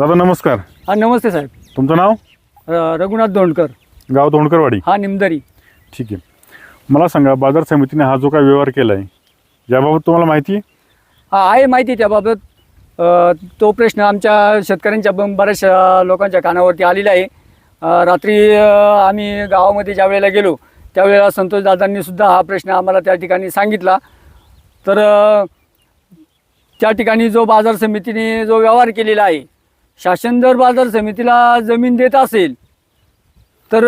दादा नमस्कार. हा नमस्ते साहेब. तुमचं नाव? र- रघुनाथ दोंडकर गाव तोंडकरवाडी हा निमदरी. ठीक आहे. मला सांगा बाजार समितीने हा जो काय व्यवहार केला आहे याबाबत तुम्हाला माहिती? आहे हा आहे माहिती त्याबाबत. अ, तो प्रश्न आमच्या शेतकऱ्यांच्या ब- बऱ्याचशा लोकांच्या कानावरती आलेला आहे. अ, रात्री अ, आम्ही गावामध्ये ज्या वेळेला गेलो त्यावेळेला संतोष दादांनी सुद्धा हा प्रश्न आम्हाला त्या ठिकाणी सांगितला. तर अ, त्या ठिकाणी जो बाजार समितीने जो व्यवहार केलेला आहे शासन जर बाजार समितीला जमीन देत असेल तर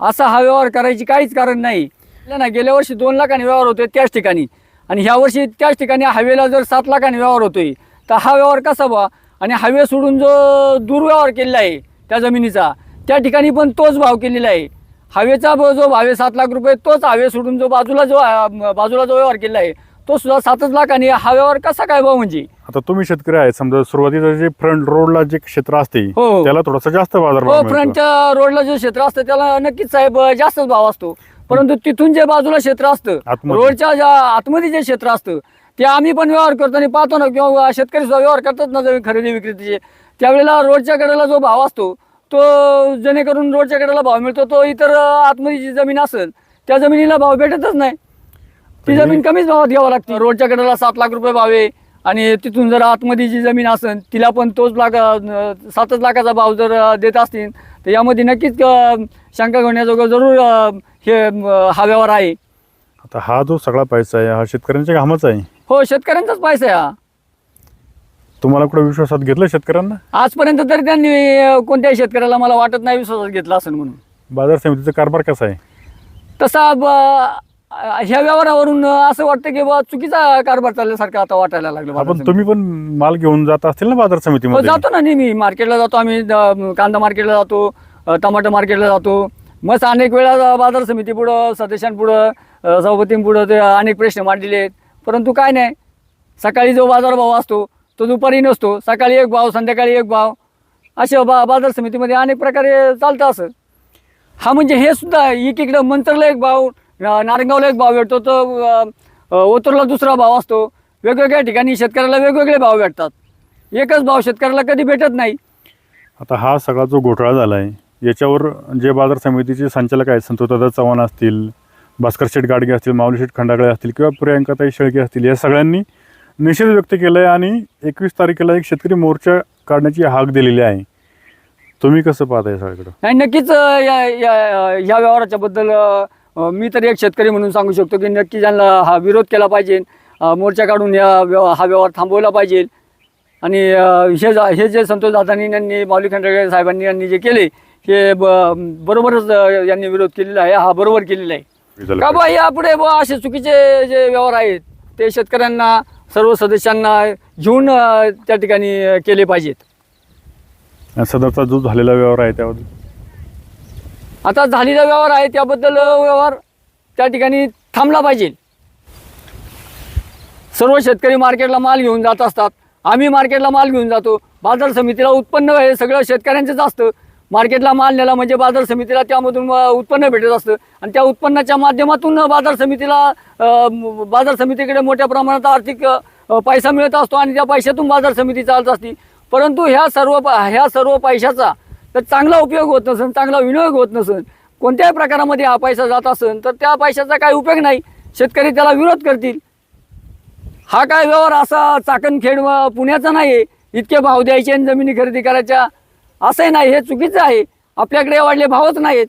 असा हा व्यवहार करायची काहीच कारण नाही. ना गेल्या वर्षी दोन लाखांनी व्यवहार होतोय त्याच ठिकाणी. आणि ह्या वर्षी त्याच ठिकाणी हवेला जर सात लाखांनी व्यवहार होतोय तर हा व्यवहार कसा बा? आणि हवे सोडून जो दुर्व्यवहार केलेला आहे त्या जमिनीचा त्या ठिकाणी पण तोच भाव केलेला आहे. हवेचा जो भाव आहे सात लाख रुपये तोच हवे सोडून जो बाजूला जो बाजूला जो व्यवहार केलेला आहे तो सुद्धा सातच लाखांनी हा व्यवहार कसा काय भाव म्हणजे आता तुम्ही शेतकरी आहे समजा सुरुवातीला जे फ्रंट रोडला जे क्षेत्र असते हो. त्याला थोडासा जास्त बाजार हो भाव मिळतो. फ्रंटच्या रोडला जे क्षेत्र असतं त्याला नक्कीच साहेब जास्तच भाव असतो परंतु तिथून जे बाजूला क्षेत्र असतं आतमध्ये. रोडच्या ज्या आतमध्ये जे क्षेत्र असतं ते आम्ही पण व्यवहार करतो आणि पाहतो ना किंवा शेतकरी सुद्धा व्यवहार करतात ना जमीन खरेदी विक्रीचे त्यावेळेला रोडच्या कडेला जो भाव असतो तो जेणेकरून रोडच्या कडेला भाव मिळतो तो इतर आतमध्ये जी जमीन असेल त्या जमिनीला भाव भेटतच नाही ती जमीन कमीच भावात घ्यावं लागते. रोडच्या कडेला सात लाख रुपये भाव आणि तिथून जर आतमध्ये जी जमीन असेल तिला पण तोच लाख सातच लाखाचा भाव जर देत असतील तर यामध्ये नक्कीच शंका घेण्याजोगं जरूर हे अं, हा व्यवहार आहे. आता हा जो सगळा पैसा आहे हा शेतकऱ्यांच्या कामाचा आहे? हो शेतकऱ्यांचाच पैसा आहे हा. तुम्हाला कुठे विश्वासात घेतलं शेतकऱ्यांना? आजपर्यंत तरी त्यांनी कोणत्याही शेतकऱ्याला मला वाटत नाही विश्वासात घेतला असेल म्हणून. बाजार समितीचा कारभार कसा आहे? तसा ब- ह्या व्यवहारावरून असं वाटतं की बा चुकीचा कारभार चालल्यासारखं आता वाटायला लागलं आपण बाजार तुम्ही पण माल घेऊन जात असतील ना बाजार हो समितीमध्ये जातो ना नेहमी. मार्केटला जातो आम्ही द- कांदा मार्केटला जातो अ, टमाटर मार्केटला जातो. मस्त अनेक वेळा बाजार समितीपुढं सदस्यांपुढं अ, सभापतींपुढं ते अनेक प्रश्न मांडलेले आहेत. परंतु काय नाही. सकाळी जो बाजारभाव असतो तो दुपारी नसतो. सकाळी एक भाव संध्याकाळी एक भाव. असे बा बाजार समितीमध्ये अनेक प्रकारे चालतं असं. हा म्हणजे हे सुद्धा एकीकडं मंत्रला एक भाव नारंगावला एक भाव भेटतो तर ओतूरला दुसरा भाव असतो. वेगवेगळ्या ठिकाणी शेतकऱ्याला वेगवेगळे भाव भेटतात. एकच भाव शेतकऱ्याला कधी भेटत नाही. आता हा सगळा जो घोटाळा झाला आहे याच्यावर जे बाजार समितीचे संचालक आहेत संतोषदादा चव्हाण असतील भास्कर शेठ गाडगे असतील माऊली शेठ खंडागळे असतील किंवा प्रियांकाताई शेळके असतील या सगळ्यांनी निषेध व्यक्त केला आहे आणि एकवीस तारखेला एक शेतकरी मोर्चा काढण्याची हाक दिलेली आहे. तुम्ही कसं पाहताय सगळीकडं? नाही नक्कीच या या या व्यवहाराच्या बद्दल मी तर एक शेतकरी म्हणून सांगू शकतो की नक्की त्यांना हा विरोध केला पाहिजे मोर्चा काढून या व्यव हा व्यवहार थांबवला पाहिजे. आणि हे जा- हे जे संतोष दादांनी यांनी माऊली खंडेगळे साहेबांनी यांनी जे केले हे ब बरोबरच यांनी विरोध केलेला आहे हा बरोबर केलेला आहे. का बा यापुढे बा असे चुकीचे जे व्यवहार आहेत ते शेतकऱ्यांना सर्व सदस्यांना घेऊन त्या ठिकाणी केले पाहिजेत. सदरचा जो झालेला व्यवहार आहे त्याबद्दल आता झालेला व्यवहार आहे त्याबद्दल व्यवहार त्या ठिकाणी थांबला पाहिजे. सर्व शेतकरी मार्केटला माल घेऊन जात असतात. आम्ही मार्केटला माल घेऊन जातो. बाजार समितीला उत्पन्न हे सगळं शेतकऱ्यांचंच असतं. मार्केटला माल नेला म्हणजे बाजार समितीला त्यामधून उत्पन्न भेटत असतं. आणि त्या उत्पन्नाच्या माध्यमातून बाजार समितीला बाजार समितीकडे मोठ्या प्रमाणात आर्थिक पैसा मिळत असतो आणि त्या पैशातून बाजार समिती चालत असते. परंतु ह्या सर्व प- ह्या सर्व पैशाचा तर चांगला उपयोग होत नसेल चांगला विनियोग होत नसेल कोणत्याही प्रकारामध्ये हा पैसा जात असेल तर त्या पैशाचा काही उपयोग नाही. शेतकरी त्याला विरोध करतील. हा काय व्यवहार असा चाकणखेड व पुण्याचा नाही आहे इतके भाव द्यायचे आणि जमिनी खरेदी करायच्या असंही नाही हे चुकीचं आहे. आपल्याकडे वाढले भावच नाहीत